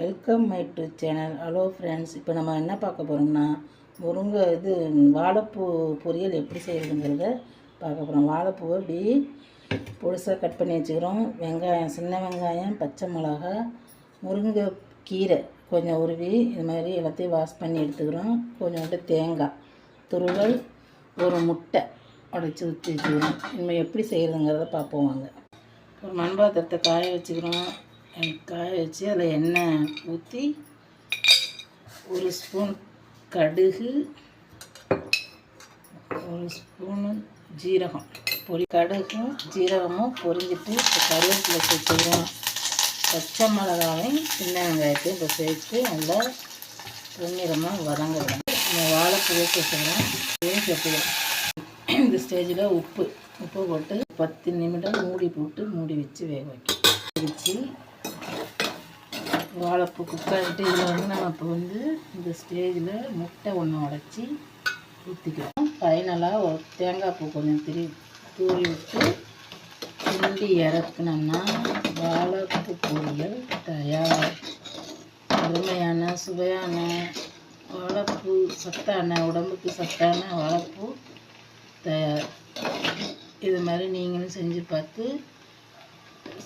Welcome my to channel hello friends இப்போ நம்ம என்ன பார்க்க போகிறோம்னா முருங்கை இது வாழைப்பூ பொரியல் எப்படி செய்கிறதுங்கிறத பார்க்க போகிறோம் வாழைப்பூவை இப்படி பொடிசாக கட் பண்ணி வச்சுக்கிறோம். வெங்காயம் சின்ன வெங்காயம் பச்சை மிளகா முருங்கை கீரை கொஞ்சம் உருவி இது மாதிரி எல்லாத்தையும் வாஷ் பண்ணி எடுத்துக்கிறோம். கொஞ்சோண்டு தேங்காய் துருவல் ஒரு முட்டை உடச்சி ஊற்றி வச்சுக்கிறோம். இனிமேல் எப்படி செய்கிறதுங்கிறத பார்ப்போம் வாங்க. ஒரு மண்பாத்திரத்தை காய வச்சுக்கிறோம். காய வச்சு அதில் எண்ணெய் ஊற்றி ஒரு ஸ்பூன் கடுகு ஒரு ஸ்பூனு ஜீரகம். பொரி கடுகும் ஜீரகமும் பொரிஞ்சிட்டு இப்போ கருவேப்பிலை சேர்த்துக்கிறோம். பச்சை மிளகாவையும் சின்ன வெங்காயத்தையும் இப்போ சேர்த்து நல்லா பொன்னிறமாக வதங்க விடணும். நம்ம வாழைப்பூவை சேர்த்துக்கிறோம் இதையும் சேர்த்துக்கிறோம் இந்த ஸ்டேஜில் உப்பு. உப்பு போட்டு பத்து நிமிடம் மூடி போட்டு மூடி வச்சு வேக வைக்கணும். வச்சு வாழைப்பூ குக் இதில் வந்து நம்ம இப்போ வந்து இந்த ஸ்டேஜில் முட்டை ஒன்று உடச்சி ஊற்றிக்கிறோம். ஃபைனலாக ஒரு தேங்காய் பூ கொஞ்சம் திரி தூவி விட்டு கிண்டி இறக்குனோம்னா வாழைப்பூ பொரியல் தயார். அருமையான சுவையான வாழைப்பூ சத்தான உடம்புக்கு சத்தான வாழைப்பூ தயார். இது மாதிரி நீங்களும் செஞ்சு பார்த்து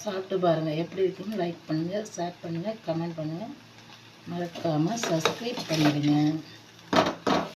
சாப்பிட்டு பாருங்கள் எப்படி இருக்குன்னு லைக் பண்ணுங்கள் ஷேர் பண்ணுங்கள் கமெண்ட் பண்ணுங்கள் மறக்காமல் சப்ஸ்கிரைப் பண்ணிவிடுங்க